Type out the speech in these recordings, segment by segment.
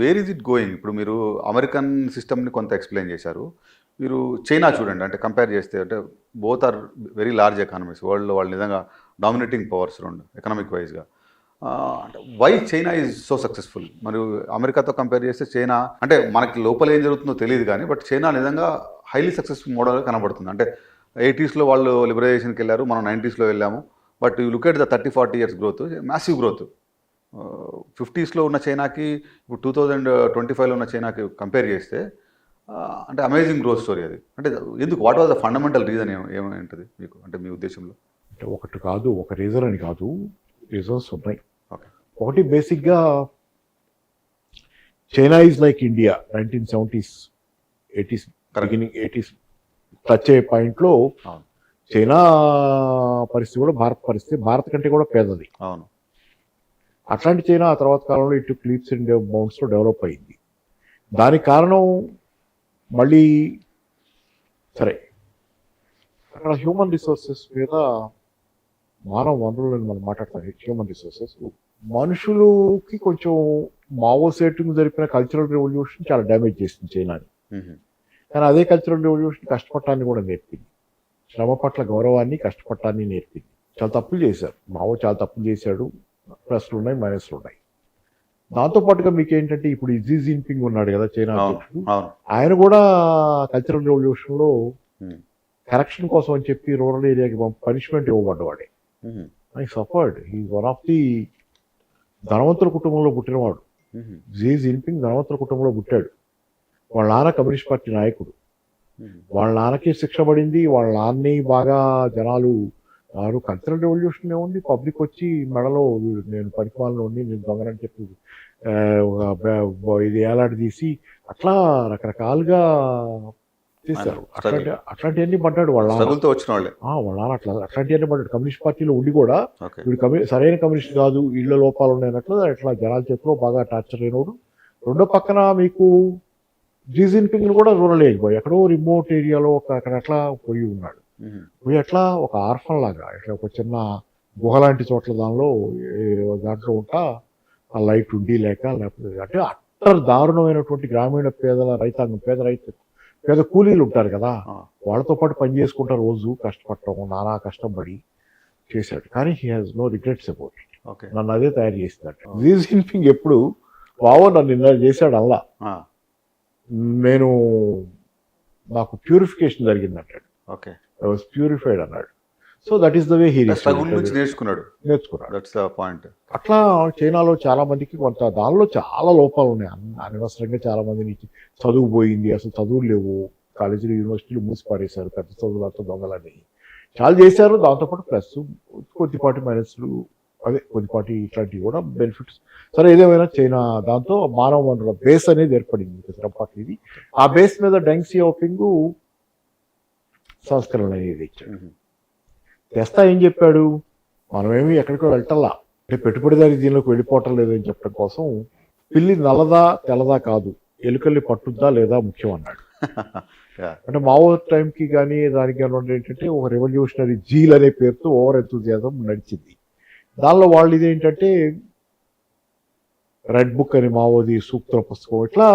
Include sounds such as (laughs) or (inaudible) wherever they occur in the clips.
Where is it going? ఇప్పుడు మీరు American సిస్టమ్ని కొంత ఎక్స్ప్లెయిన్ చేశారు. మీరు చైనా చూడండి అంటే కంపేర్ చేస్తే అంటే both are very large economies. వరల్డ్లో వాళ్ళు నిజంగా డామినేటింగ్ పవర్స్ రెండు ఎకనామిక్ వైజ్గా అంటే why China is so successful? మరియు అమెరికాతో కంపేర్ చేస్తే చైనా అంటే మనకి లోపల ఏం జరుగుతుందో తెలియదు కానీ బట్ చైనా నిజంగా హైలీ సక్సెస్ఫుల్ మోడల్ కనబడుతుంది. అంటే ఎయిటీస్లో వాళ్ళు లిబరైజేషన్కి వెళ్ళారు మనం నైంటీస్లో వెళ్ళాము. But you look at the thirty forty years growth massive growth ఫిఫ్టీస్లో ఉన్న చైనాకి ఇప్పుడు టూ థౌజండ్ ట్వంటీ ఫైవ్లో ఉన్న చైనాకి కంపేర్ చేస్తే అంటే అమేజింగ్ గ్రోత్ స్టోరీ అది. అంటే ఎందుకు what was the fundamental reason ఏమై ఉంటుంది మీకు అంటే మీ ఉద్దేశంలో? అంటే ఒకటి కాదు ఒక రీజన్ అని కాదు రీజన్స్ ఉన్నాయి. ఓకే. ఒకటి బేసిక్గా China is like India nineteen seventies eighties. Beginning eighties touch అయ్యే పాయింట్లో చైనా పరిస్థితి కూడా భారత్ పరిస్థితి భారత్ కంటే కూడా పేదది. అవును. అట్లాంటి చైనా ఆ తర్వాత కాలంలో ఇటు క్లీప్స్ అండ్ బౌండ్స్లో డెవలప్ అయింది. దానికి కారణం మళ్ళీ సరే. అక్కడ హ్యూమన్ రిసోర్సెస్ మీద మానవ వనరులను మనం మాట్లాడతాం హ్యూమన్ రిసోర్సెస్ మనుషులకి కొంచెం మావో సేటింగ్ జరిపిన కల్చరల్ రెవల్యూషన్ చాలా డ్యామేజ్ చేసింది చైనాని. కానీ అదే కల్చరల్ రెవల్యూషన్ కష్టపడటాన్ని కూడా నేర్పింది. శ్రమ పట్ల గౌరవాన్ని కష్టపడటాన్ని నేర్పింది. చాలా తప్పులు చేశారు. మావో చాలా తప్పులు చేశాడు. ప్లస్లు ఉన్నాయి మైనస్లు ఉన్నాయి దాంతో పాటుగా మీకు ఏంటంటే ఇప్పుడు జీ జిన్పింగ్ ఉన్నాడు కదా చైనా ఆయన కూడా కల్చరల్ రెవల్యూషన్లో మ్మ్. కరెక్షన్ కోసం అని చెప్పి రూరల్ ఏరియాకి పనిష్మెంట్ ఇవ్వబడ్డవాడే మ్మ్. I suffered. He one of the ధనవంతుల కుటుంబంలో పుట్టినవాడు. జీ జిన్పింగ్ ధనవంతుల కుటుంబంలో పుట్టాడు. వాళ్ళ నాన్న కమ్యూనిస్ట్ పార్టీ నాయకుడు. వాళ్ళ నాన్నకి శిక్ష పడింది. వాళ్ళ నాన్నని బాగా జనాలు వారు కల్చరల్ రెవల్యూషన్ ఏముంది పబ్లిక్ వచ్చి మెడలో నేను పరిపాలన ఉండి నేను దొంగనని చెప్పి ఇది ఏలాడి తీసి అట్లా రకరకాలుగా చేశారు. అట్లాంటి అట్లాంటివన్నీ పడ్డాడు వాళ్ళ వచ్చిన వాళ్ళే. వాళ్ళ అట్లా అట్లాంటివన్నీ పడ్డాడు. కమ్యూనిస్ట్ పార్టీలో ఉండి కూడా వీడు కమ్యూ సరైన కమ్యూనిస్ట్ కాదు ఇళ్ళ లోపాలు ఉన్నాయన్నట్లు అట్లా జనాల చేతిలో బాగా టార్చర్ అయినోడు రెండో పక్కన మీకు జీ జిన్పింగ్ కూడా రూరల్ వెళ్ళిపోయి ఎక్కడో రిమోట్ ఏరియాలో ఒక అక్కడ అట్లా పోయి ఉన్నాడు. పోయి అట్లా ఒక ఆర్ఫన్ లాగా ఇట్లా ఒక చిన్న గుహ లాంటి చోట్ల దానిలో దాంట్లో ఉంటా ఆ లైట్ ఉండి లేక లేకపోతే అంటే అట్టర్ దారుణమైనటువంటి గ్రామీణ పేదల రైతాంగం పేద రైతు పేద కూలీలు ఉంటారు కదా. వాళ్ళతో పాటు పని చేసుకుంటారు రోజు కష్టపడటం నానా కష్టపడి చేశాడు. కానీ he has no regrets about it okay. నన్ను అదే తయారు చేసినట్టు జీ జిన్పింగ్ ఎప్పుడు బావో నన్ను ఇలా చేశాడు అల్లా. ఆ. నేను నాకు ప్యూరిఫికేషన్ జరిగింది అంటాడు ఓకే. వాజ్ ప్యూరిఫైడ్ అన్నాడు. So that is the way he నుంచి నేర్చుకున్నాడు. నేర్చుకున్నాడు. దట్స్ ద పాయింట్ అట్లా చైనాలో చాలా మందికి కొంత దానిలో చాలా లోపాలు ఉన్నాయి. అన్- అనవసరంగా చాలా మంది నుంచి చదువు పోయింది అసలు చదువులు లేవు. కాలేజీలు యూనివర్సిటీలు మూసి పారేశారు పెద్ద చదువులతో దొంగలని. చాలా చేశారు. దాంతోపాటు ప్లస్ కొద్దిపాటి మైనస్లు అదే కొద్దిపాటి ఇట్లాంటివి కూడా బెనిఫిట్స్ సరే ఏదేమైనా చైనా దాంతో మానవ వనరుల బేస్ అనేది ఏర్పడింది. ఇది. ఆ బేస్ మీద డెంగ్ సియోపింగ్ సంస్కరణ అనేది ఇచ్చాడు. తెస్తా ఏం చెప్పాడు? మనమేమి ఎక్కడికో వెళ్ళటల్లా అంటే పెట్టుబడిదారి దీనిలోకి వెళ్ళిపోవటం లేదని చెప్పడం కోసం పిల్లి నల్లదా తెల్లదా కాదు. ఎలుకల్ని పట్టుద్దా లేదా ముఖ్యం అన్నాడు. (laughs) అంటే మావో టైంకి కానీ దానికి కానీ ఏంటంటే ఒక రెవల్యూషనరీ జీల్ అనే పేరుతో ఓవర్ ఎంతూజియాజం నడిచింది. దానిలో వాళ్ళు ఇదేంటంటే రెడ్ బుక్ అని మావోది సూక్తుల పుస్తకం ఇట్లా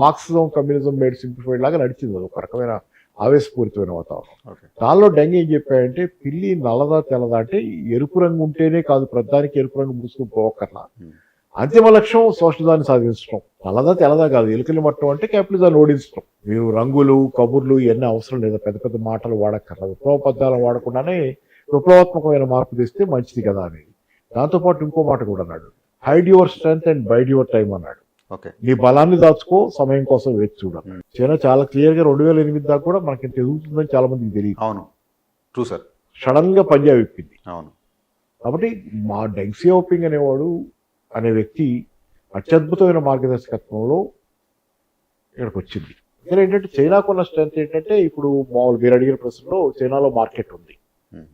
మార్క్సిజం కమ్యూనిజం మేడ్ సింప్లిఫైడ్ లాగా నడిచింది. అది ఒక రకమైన ఆవేశపూరితమైన వాతావరణం. దానిలో డెంగ్ ఏం చెప్పాడంటే పిల్లి నల్లదా తెల్లదా అంటే ఎరుపు రంగు ఉంటేనే కాదు ప్రధానికి ఎరుపు రంగు మూసుకుని Hmm. అంతిమ లక్ష్యం సోషలిజాన్ని సాధించడం నల్లదా తెల్లదా కాదు ఎలుకలు మట్టం అంటే క్యాపిటలిజాన్ని ఓడించడం మీరు రంగులు కబుర్లు ఇవన్నీ అవసరం లేదా పెద్ద పెద్ద మాటలు వాడక్కర్లేదు విప్లవ పద్యాలు వాడకుండానే విప్లవాత్మకమైన మార్పు తెస్తే మంచిది కదా అనేది. దాంతోపాటు ఇంకో మాట కూడా అన్నాడు. Hide your strength and bide your time అన్నాడు. నీ బలాన్ని దాచుకో సమయం కోసం వేచి చూడాలి. చైనా చాలా క్లియర్గా రెండు వేల ఎనిమిది దాకా కూడా మనకి ఇంత ఎదుగుతుందని చాలా మందికి తెలియదు. అవును. ట్రూ సార్ సడన్గా పంజాబ్ విప్పింది అవును. కాబట్టి మా డెంగ్ సియోపింగ్ అనేవాడు అనే వ్యక్తి అత్యద్భుతమైన మార్గదర్శకత్వంలో ఇక్కడికి వచ్చింది. ఇక్కడ ఏంటంటే చైనాకున్న స్ట్రెంత్ ఏంటంటే ఇప్పుడు మామూలు మీరు అడిగిన ప్రశ్నలో చైనాలో మార్కెట్ ఉంది. Hmm.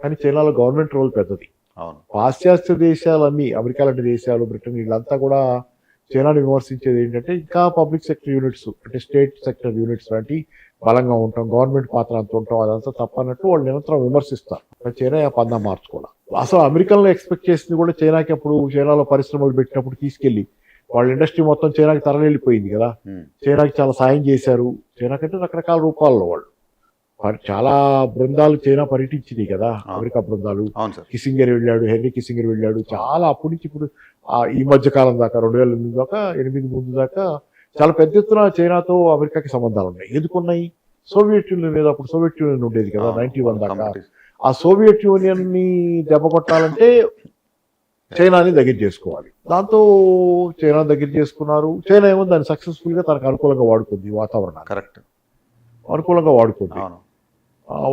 కానీ చైనాలో గవర్నమెంట్ రోల్ పెద్దది. అవును. పాశ్చాత్య దేశాలన్నీ అమెరికా లాంటి దేశాలు బ్రిటన్ వీళ్ళంతా కూడా చైనాను విమర్శించేది ఏంటంటే ఇంకా పబ్లిక్ సెక్టర్ యూనిట్స్ అంటే స్టేట్ సెక్టర్ యూనిట్స్ లాంటి బలంగా ఉంటాం గవర్నమెంట్ పాత్ర అంత ఉంటాం అదంతా తప్పన్నట్టు వాళ్ళు నిరంతరం విమర్శిస్తారు. చైనా ఆ పందా మార్చుకోవాలి అసలు అమెరికన్లో ఎక్స్పెక్ట్ చేసింది కూడా చైనాకి అప్పుడు చైనాలో పరిశ్రమలు పెట్టినప్పుడు తీసుకెళ్ళి వాళ్ళ ఇండస్ట్రీ మొత్తం చైనాకి తరలిపోయింది కదా. ఉమ్, చైనాకి చాలా సాయం చేశారు. చైనా కంటే రకరకాల రూపాల్లో వాళ్ళు. చాలా బృందాలు చైనా పర్యటించినాయి కదా అమెరికా బృందాలు. కిసింగర్ వెళ్ళాడు హెన్రీ కిసింగర్ వెళ్ళాడు. చాలా అప్పటి నుంచి ఇప్పుడు ఈ మధ్య కాలం దాకా రెండు వేల ఎనిమిది దాకా ఎనిమిది ముందు దాకా చాలా పెద్ద ఎత్తున చైనాతో అమెరికాకి సంబంధాలు ఉన్నాయి. ఎందుకున్నాయి సోవియట్ యూనియన్ లేదా అప్పుడు సోవియట్ యూనియన్ ఉండేది కదా నైన్టీ వన్ దాకా. ఆ సోవియట్ యూనియన్ని దెబ్బ కొట్టాలంటే చైనాని దగ్గర చేసుకోవాలి. దాంతో చైనా దగ్గర చేసుకున్నారు. చైనా ఏమో దాన్ని సక్సెస్ఫుల్గా తనకు అనుకూలంగా వాడుకుంది వాతావరణాన్ని. కరెక్ట్. అనుకూలంగా వాడుకుంది.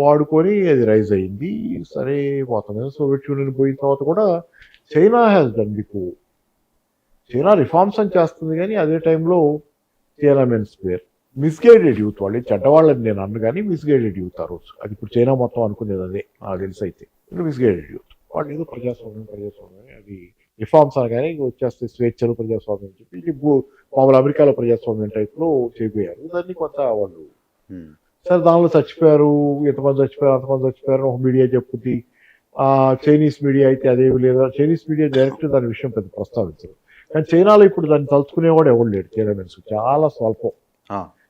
వాడుకొని అది రైజ్ అయింది. సరే మొత్తం సోవియట్ యూనియన్ పోయిన తర్వాత కూడా చైనా హ్యాస్ డన్ దిక్కు చైనా రిఫార్మ్స్ అని చేస్తుంది కానీ అదే టైంలో చైనా మెన్స్ పేర్. మిస్గైడెడ్ యూత్ వాళ్ళు చెడ్డవాళ్ళని నేను అన్ను కానీ మిస్గైడెడ్ యూత్ ఆ రోజు. అది ఇప్పుడు చైనా మొత్తం అనుకునేది అదే నాకు తెలిసి అయితే. మిస్గైడెడ్ యూత్ వాళ్ళు ఏదో ప్రజాస్వామ్యం ప్రజాస్వామ్యం అది రిఫార్మ్స్ అనగానే వచ్చేస్తే స్వేచ్ఛలు ప్రజాస్వామ్యం అని చెప్పి మామూలు అమెరికాలో ప్రజాస్వామ్యం టైప్లో చేయిపోయారు దాన్ని కొంత వాళ్ళు సరే దానిలో చచ్చిపోయారు ఎంతమంది చచ్చిపోయారు అంతమంది చచ్చిపోయారు ఒక మీడియా చెప్పుద్ది. ఆ చైనీస్ మీడియా అయితే అదేమి లేదా? చైనీస్ మీడియా డైరెక్ట్ దాని విషయం పెద్ద ప్రస్తావించరు కానీ చైనాలో ఇప్పుడు దాన్ని తలుచుకునేవాడు ఎవరు లేడు చైనా మెన్స్ చాలా స్వల్పం.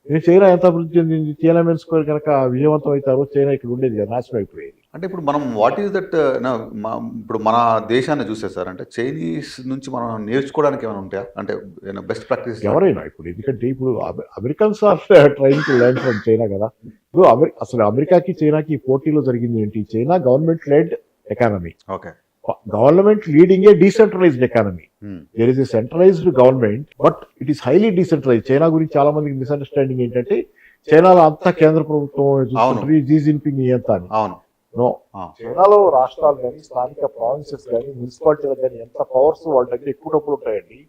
ఇది చైనా ఎంత అభివృద్ధి చెందింది? చైనా మెన్స్ కనుక విజయవంతం అవుతారో చైనా ఇక్కడ ఉండేది కదా నాశనం అయిపోయేది. అంటే ఇప్పుడు మనం వాట్ ఈస్ దట్ ఇప్పుడు మన దేశాన్ని చూస్తే సార్ అంటే చైనీస్ నుంచి మనం నేర్చుకోవడానికి ఏమైనా ఉంటాయా? అంటే బెస్ట్ ప్రాక్టీస్ ఎవరైనా ఇప్పుడు ఎందుకంటే ఇప్పుడు అమె- Americans are (laughs) train to learn from China కదా. ఇప్పుడు అసలు అమెరికాకి చైనాకి పోటీలో జరిగింది ఏంటి? China government led economy okay. Government leading a decentralized economy there is a centralized government but it is highly decentralize China గురించి చాలా మందికి మిస్అండర్స్టాండింగ్ ఏంటంటే చైనాలో అంతా కేంద్ర ప్రభుత్వం జీ జిన్పింగ్ ఎంత అని. నో చైనాలో రాష్ట్రాలు కానీ స్థానిక ప్రావిన్సెస్ కానీ మున్సిపాలిటీలు కానీ ఎంత పవర్స్ వాళ్ళ దగ్గర ఎక్కువ డబ్బులు ఉంటాయండి.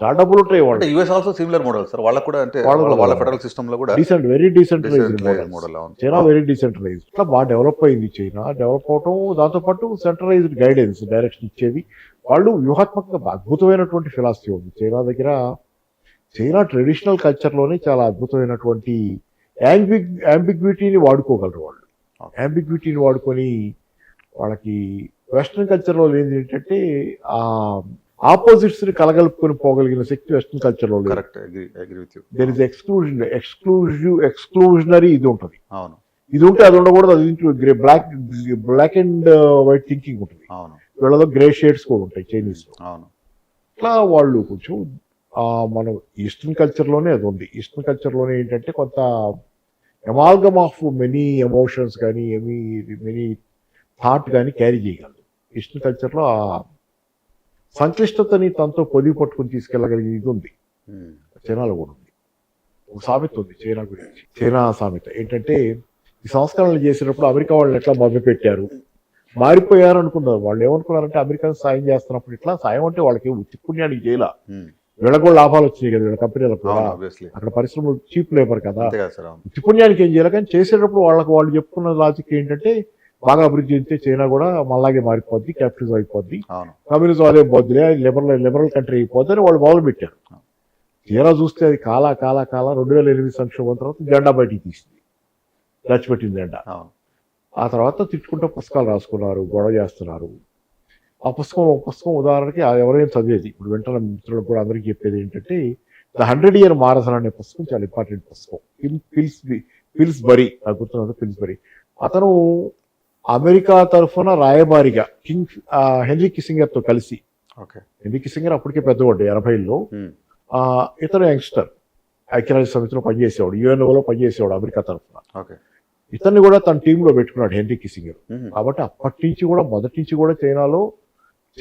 చాలా డబ్బులు ఉంటాయి వాళ్ళు US also similar model sir వాళ్ళకు కూడా అంటే వాళ్ళ-. ఫెడరల్ సిస్టమ్లో కూడా decent very decentralized model China very decentralized ఇట్లా బాగా డెవలప్ అయింది చైనా. డెవలప్ అవటం దాంతోపాటు సెంట్రలైజ్డ్ గైడెన్స్ డైరెక్షన్ ఇచ్చేది వాళ్ళు వ్యూహాత్మకంగా అద్భుతమైనటువంటి ఫిలాసఫీ ఉంది. చైనా దగ్గర చైనా ట్రెడిషనల్ కల్చర్లోనే చాలా అద్భుతమైనటువంటి యాంబిగ్ యాంబిగ్విటీని వాడుకోగలరు వాళ్ళు. యాంబిగ్విటీని వాడుకొని వాళ్ళకి వెస్ట్రన్ కల్చర్లో లేనిది ఏంటంటే ఆ ఆపోజిట్స్ని కలగలుపుకొని పోగలిగిన శక్తి వెస్ట్రన్ కల్చర్లో there is exclusion exclusive exclusionary ఇది ఉంటుంది. అవును. ఇది ఉంటే అది ఉండకూడదు అది grey black black and white thinking ఉంటుంది. అవును. వీళ్ళలో గ్రే షేడ్స్ కూడా ఉంటాయి చైనీస్ అవును. ఇట్లా వాళ్ళు కొంచెం మనం ఈస్టర్న్ కల్చర్లోనే అది ఉంది. ఈస్టర్న్ కల్చర్లోనే ఏంటంటే కొంత ఎమాల్గమ్ ఆఫ్ మెనీ ఎమోషన్స్ కానీ ఎనీ మెనీ థాట్ కానీ క్యారీ చేయగలదు. ఈస్టర్న్ కల్చర్లో ఆ సంక్లిష్టతని తనతో పొదిగి పట్టుకుని తీసుకెళ్ళగలిగే ఇది ఉంది చైనాలో కూడా ఉంది. ఒక సామెత ఉంది చైనా గురించి. చైనా సామెత. ఏంటంటే ఈ సంస్కరణలు చేసినప్పుడు అమెరికా వాళ్ళని ఎట్లా మభ్య పెట్టారు మారిపోయారు అనుకున్నారు వాళ్ళు ఏమనుకున్నారంటే అమెరికా సాయం చేస్తున్నప్పుడు ఇట్లా సాయం అంటే వాళ్ళకి పుణ్యానికి చేయాల? వీళ్ళకి కూడా లాభాలు వచ్చినాయి కదా వీళ్ళ కంపెనీలకు అక్కడ పరిశ్రమలు చీప్ లేబర్ కదా. పుణ్యానికి ఏం చేయాలి? కానీ చేసేటప్పుడు వాళ్ళకి వాళ్ళు చెప్పుకున్న లాజిక్ ఏంటంటే బాగా అభివృద్ధి చెందితే చైనా కూడా మళ్ళాగే మారిపోద్ది క్యాపిటలిజం అయిపోద్ది. కమ్యూనిజం అదే పోద్దులే లిబరల్ లిబరల్ కంట్రీ అయిపోద్ది అని వాళ్ళు మొదలు పెట్టారు. తీరా చూస్తే అది కాలా కాలా కాలా రెండు వేల ఎనిమిది సంక్షోభం తర్వాత జెండా బయటికి తీసింది. డచ్ పెట్టింది జెండా. ఆ తర్వాత తిట్టుకుంటూ పుస్తకాలు రాసుకున్నారు గొడవ చేస్తున్నారు. ఆ పుస్తకం ఒక పుస్తకం ఉదాహరణకి ఎవరైనా చదివేది. ఇప్పుడు వెంటనే మిత్రులకు కూడా అందరికీ చెప్పేది ఏంటంటే ద హండ్రెడ్ ఇయర్ మారథన్ అనే పుస్తకం చాలా ఇంపార్టెంట్ పుస్తకం. పిల్స్ పిల్స్ బరీ నాకు గుర్తున్నది పిల్స్ బరీ. అతను అమెరికా తరఫున రాయబారిగా కింగ్ హెన్రీ కిసింగర్తో కలిసి. ఓకే. హెన్రీ కిసింగర్ అప్పటికే పెద్దవాడు ఎనభైలో. ఇతను యంగ్స్టర్. ఐక్యరాజ్య సమితిలో పనిచేసేవాడు యుఎన్ఓలో పనిచేసేవాడు అమెరికా తరఫున. ఓకే. ఇతన్ని కూడా తన టీంలో పెట్టుకున్నాడు హెన్రీ కిసింగర్. కాబట్టి అప్పటి నుంచి కూడా మొదటి నుంచి కూడా చైనాలో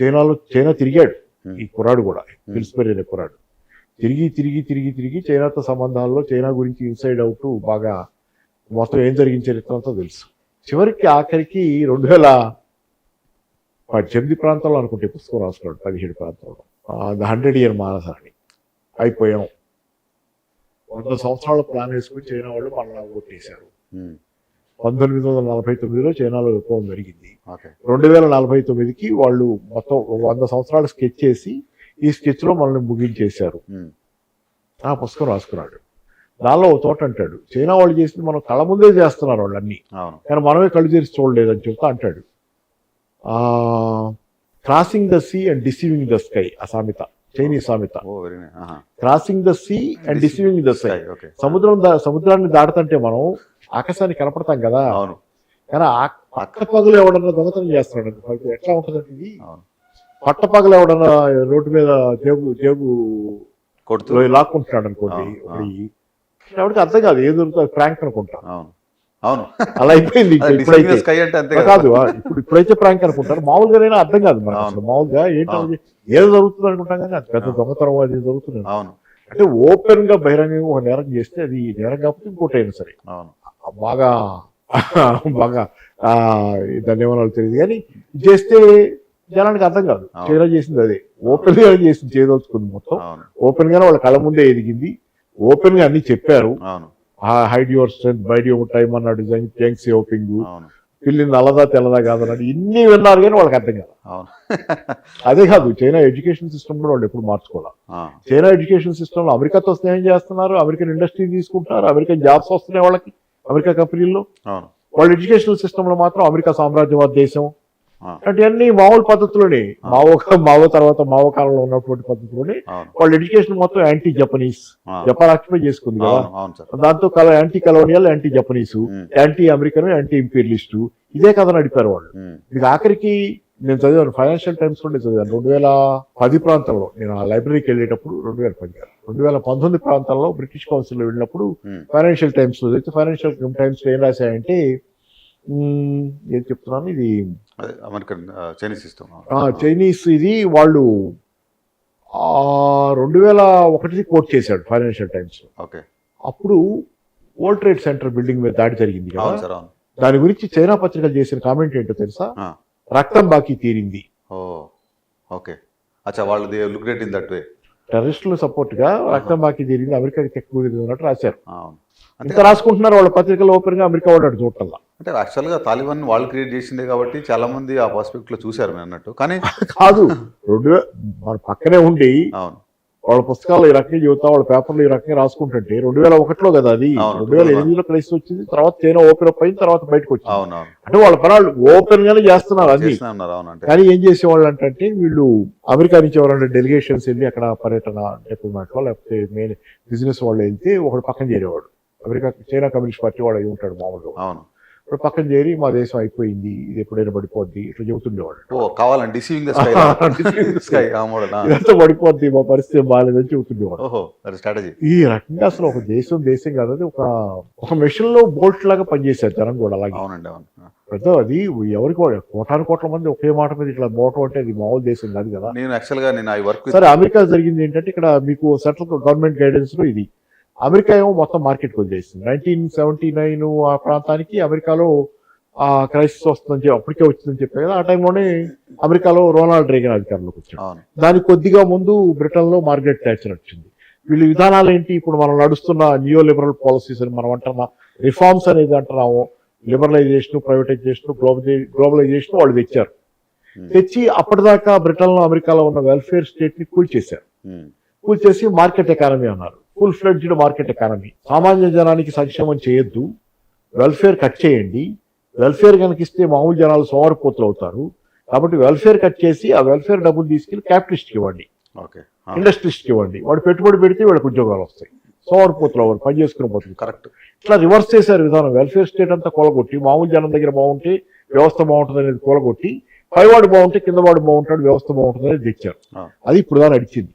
చైనాలో చైనా తిరిగాడు. ఈ కుర్రాడు కూడా పిల్స్బెరీ అనే కుర్రాడు. తిరిగి తిరిగి తిరిగి తిరిగి చైనాతో సంబంధాల్లో చైనా గురించి ఇన్సైడ్ అవుట్ బాగా మొత్తం ఏం జరిగిన చరిత్ర అంతా తెలుసు. చివరికి ఆఖరికి రెండు వేల పద్దెనిమిది ప్రాంతాల్లో అనుకుంటే ఈ పుస్తకం రాసుకున్నాడు పదిహేడు ప్రాంతాల్లో. ద హండ్రెడ్ ఇయర్ మానసాన్ని. అయిపోయాం. వంద సంవత్సరాల ప్లాన్ వేసుకుని చైనా వాళ్ళు మనల్ని కొట్టేశారు ఉమ్, పంతొమ్మిది వందల నలభై తొమ్మిదిలో చైనాలో విప్లవం జరిగింది. రెండు వేల నలభై తొమ్మిదికి వాళ్ళు మొత్తం వంద సంవత్సరాలు స్కెచ్ చేసి ఈ స్కెచ్లో మనల్ని ముగించేశారు. ఆ పుస్తకం రాసుకున్నాడు. దానిలో ఒక తోట అంటాడు చైనా వాళ్ళు చేసింది మనం కళ్ళ ముందే చేస్తున్నారు వాళ్ళు అన్ని కానీ మనమే కళ్ళు తెరిచి చూడలేదని చెప్తా అంటాడు. Crossing the sea and deceiving the sky ఆ సామెత చైనీస్ సామెత crossing the sea and deceiving the sky సముద్రం సముద్రాన్ని దాటుతుంటే మనం ఆకాశాన్ని కనపడతాం కదా. అవును. కానీ ఆ పక్క పగులు ఎవడన్నా దొంగతనం చేస్తున్నాడు ఎట్లా ఉంటుందంటే ఇది? పట్ట పగలు ఎవడన్నా రోడ్డు మీద జేబు జేబు కొడుతూ లాక్కుంటున్నాడు అనుకోండి ఎవరికి అర్థం కాదు ఏది దొరుకుతుంది ప్రాంక్ అనుకుంటా. అవును. అలా అయిపోయింది ఇప్పుడైతే. కదా. ఇప్పుడు ఇప్పుడైతే ప్రాంక్ అనుకుంటారు. మామూలుగానైనా అర్థం కాదు మనకు మామూలుగా ఏంటో అవును. ఏదో జరుగుతుంది అనుకుంటాం కానీ అది పెద్ద. దొంగతనం అది జరుగుతుంది అవును. అంటే ఓపెన్గా బహిరంగంగా ఒక నేరం చేస్తే అది నేరం కాకపోతే ఇంకోటి అయినా సరే. బాగా బాగా ఏమన్నా తెలియదు కానీ చేస్తే జనానికి అర్థం కాదు. చైనా చేసింది అదే. ఓపెన్గా చేసింది చేయదలుచుకుంది మొత్తం. ఓపెన్ గానే వాళ్ళ కళ్ళ ముందే ఎదిగింది. ఓపెన్గా అన్ని చెప్పారు. అవును. Hide your strength bide your time అన్నాడు థ్యాంక్స్ ఓపింగ్. అవును. పిల్లి నల్లదా తెల్లదా కాదన్నాడు. ఇన్ని విన్నారు కానీ వాళ్ళకి అర్థం కాదు. అవును. (laughs) అదే కాదు చైనా ఎడ్యుకేషన్ సిస్టమ్ కూడా వాళ్ళు ఎప్పుడు మార్చుకోవాలి? చైనా ఎడ్యుకేషన్ సిస్టమ్లో అమెరికాతో స్నేహం చేస్తున్నారు అమెరికన్ ఇండస్ట్రీ తీసుకుంటున్నారు అమెరికన్ జాబ్స్ వస్తున్నాయి వాళ్ళకి అమెరికా కంపెనీల్లో. అవును. వాళ్ళ ఎడ్యుకేషనల్ సిస్టమ్లో మాత్రం అమెరికా సామ్రాజ్యవాద దేశం. అన్ని మామూలు పద్ధతిలోనే మావో మావో తర్వాత మావో కాలంలో ఉన్నటువంటి పద్ధతిలోనే వాళ్ళ ఎడ్యుకేషన్ మొత్తం యాంటీ జపనీస్ జపాన్ ఆక్యుపై చేసుకుంది కదా. దాంతో కల anti colonial anti Japanese anti American anti imperialist ఇదే కథ నడిపారు వాళ్ళు. ఇది ఆఖరికి నేను చదివాను ఫైనాన్షియల్ టైమ్స్ నేను చదివాను. రెండు వేల పది ప్రాంతంలో నేను ఆ లైబ్రరీకి వెళ్ళేటప్పుడు రెండు వేల పది రెండు వేల పంతొమ్మిది ప్రాంతాల్లో బ్రిటిష్ కౌన్సిల్లో వెళ్ళినప్పుడు ఉమ్, ఫైనాన్షియల్ టైమ్స్లో అయితే ఫైనాన్షియల్ టైమ్స్లో ఏం రాశాయంటే ఏం చెప్తున్నాను? ఇది అమెరికన్ చైనీస్ సిస్టమ్. చైనీస్ ఇది వాళ్ళు రెండు వేల ఒకటి కోట్ చేశాడు ఫైనాన్షియల్ టైమ్స్. ఓకే. అప్పుడు వరల్డ్ ట్రేడ్ సెంటర్ బిల్డింగ్ మీద దాడి జరిగింది కదా. దాని గురించి చైనా పత్రికలు చేసిన కామెంట్ ఏంటో తెలుసా. రక్తం బాకీ తీరింది. ఓకే. అచ్చా వాళ్ళు they look rate in that way. టెర్రరిస్టులు సపోర్ట్గా రక్తం బాకీ తీరింది అమెరికాకి తీరింది అన్నట్టు రాశారు. అంటే ఇంత రాసుకుంటున్నారు వాళ్ళ పత్రికలు ఓపెన్గా అమెరికా వాడు చూడటల్లా అంటే యాక్చువల్గా తాలిబాన్ వాళ్ళు క్రియేట్ చేసిందే కాబట్టి చాలా మంది ఆ పర్స్పెక్ట్లో చూశారు మీరు అన్నట్టు. కానీ (laughs) కాదు రెండు వే- మన పక్కనే ఉండి అవును. వాళ్ళ పుస్తకాలు ఈ రకంగా చెబుతా వాళ్ళ పేపర్లు ఈ రకంగా రాసుకుంటుంటే రెండు వేల ఒకటిలో కదా అది? అవును, రెండు వేల ఎనిమిదిలో కలిసి వచ్చింది తర్వాత చైనా ఓపెన్ అప్ అయిన తర్వాత బయటకు వచ్చింది. అంటే వాళ్ళ పనాలు ఓపెన్ గానే చేస్తున్నారు అన్ని. చేసినా ఉన్నారు అవును అంటే. కానీ ఏం చేసేవాళ్ళు అంటే వీళ్ళు అమెరికా నుంచి ఎవరైనా డెలిగేషన్స్ వెళ్ళి అక్కడ పర్యటన డిప్లొమాట్ లేకపోతే మెయిన్ బిజినెస్ వాళ్ళు వెళ్తే ఒకడు పక్కన చేరేవాడు. అమెరికా చైనా కమ్యూనిస్ట్ పార్టీ వాడు అయి ఉంటాడు మామూలుగా. అవును. ఇప్పుడు పక్కన చేరి మా దేశం అయిపోయింది. ఇది ఎప్పుడైనా పడిపోద్ది. ఇట్లా చెబుతుండేవాడు. ఓ కావాలండి డిసీవింగ్ స్కై ఇదంతా పడిపోద్ది. మా పరిస్థితి బాగాలేదని చెబుతుండేవాడు. స్ట్రాటజీ ఈ రకంగా అసలు ఒక దేశం దేశం కాదు. అది ఒక ఒక మెషిన్లో బోల్ట్ లాగా పనిచేశారు జనం కూడా అలాగే. అవునండి అవును. పెద్ద అది ఎవరికి కోటాను కోట్ల మంది ఒకే మాట మీద ఇట్లా పోవటం అంటే అది మామూలు దేశం కాదు కదా. నేను యాక్చువల్గా నేను ఐ వర్క్ సరే అమెరికా జరిగింది ఏంటంటే ఇక్కడ మీకు సెంట్రల్ గవర్నమెంట్ గైడెన్స్లో ఇది. అమెరికా ఏమో మొత్తం మార్కెట్ వదిలేసింది నైన్టీన్ సెవెంటీ నైన్ ఆ ప్రాంతానికి అమెరికాలో ఆ క్రైసిస్ వస్తుందని చెప్పి అప్పటికే వచ్చిందని చెప్పారు కదా. ఆ టైంలోనే అమెరికాలో రోనాల్డ్ రేగన్ అధికారంలోకి వచ్చాడు. దానికి కొద్దిగా ముందు బ్రిటన్లో మార్గరెట్ థాచర్ వచ్చింది. వీళ్ళ విధానాలు ఏంటి? ఇప్పుడు మనం నడుస్తున్న నియో లిబరల్ పాలసీస్ అని మనం అంటున్నాం రిఫార్మ్స్ అనేది అంటున్నాము. లిబరలైజేషన్ ప్రైవేటైజేషన్ గ్లోబలైజేషన్ వాళ్ళు తెచ్చారు. Hmm. తెచ్చి అప్పటిదాకా బ్రిటన్లో అమెరికాలో ఉన్న వెల్ఫేర్ స్టేట్ని కూల్చేశారు. ఉమ్, కూల్చేసి మార్కెట్ ఎకానమీ అన్నారు. Full fledged market economy. సామాన్య జనానికి సంక్షేమం చేయొద్దు. వెల్ఫేర్ కట్ చేయండి. వెల్ఫేర్ కనుక ఇస్తే మామూలు జనాలు సోమరిపోతులు అవుతారు. కాబట్టి వెల్ఫేర్ కట్ చేసి ఆ వెల్ఫేర్ డబ్బులు తీసుకెళ్ళి క్యాపిటలిస్ట్కి ఇవ్వండి. ఓకే. ఇండస్ట్రీస్కి ఇవ్వండి. వాడు పెట్టుబడి పెడితే వీళ్ళకి ఉద్యోగాలు వస్తాయి. సోమరిపోతులు అవ్వరు పని చేసుకుని పోతుంది. కరెక్ట్. ఇట్లా రివర్స్ చేశారు విధానం. వెల్ఫేర్ స్టేట్ అంతా కూలగొట్టి మామూలు జనం దగ్గర బాగుంటే వ్యవస్థ బాగుంటుంది అనేది కూలగొట్టి పైవాడు బాగుంటే కిందవాడు బాగుంటాడు వ్యవస్థ బాగుంటుంది అనేది తెచ్చారు. అది ఇప్పుడు దాని నడిచింది.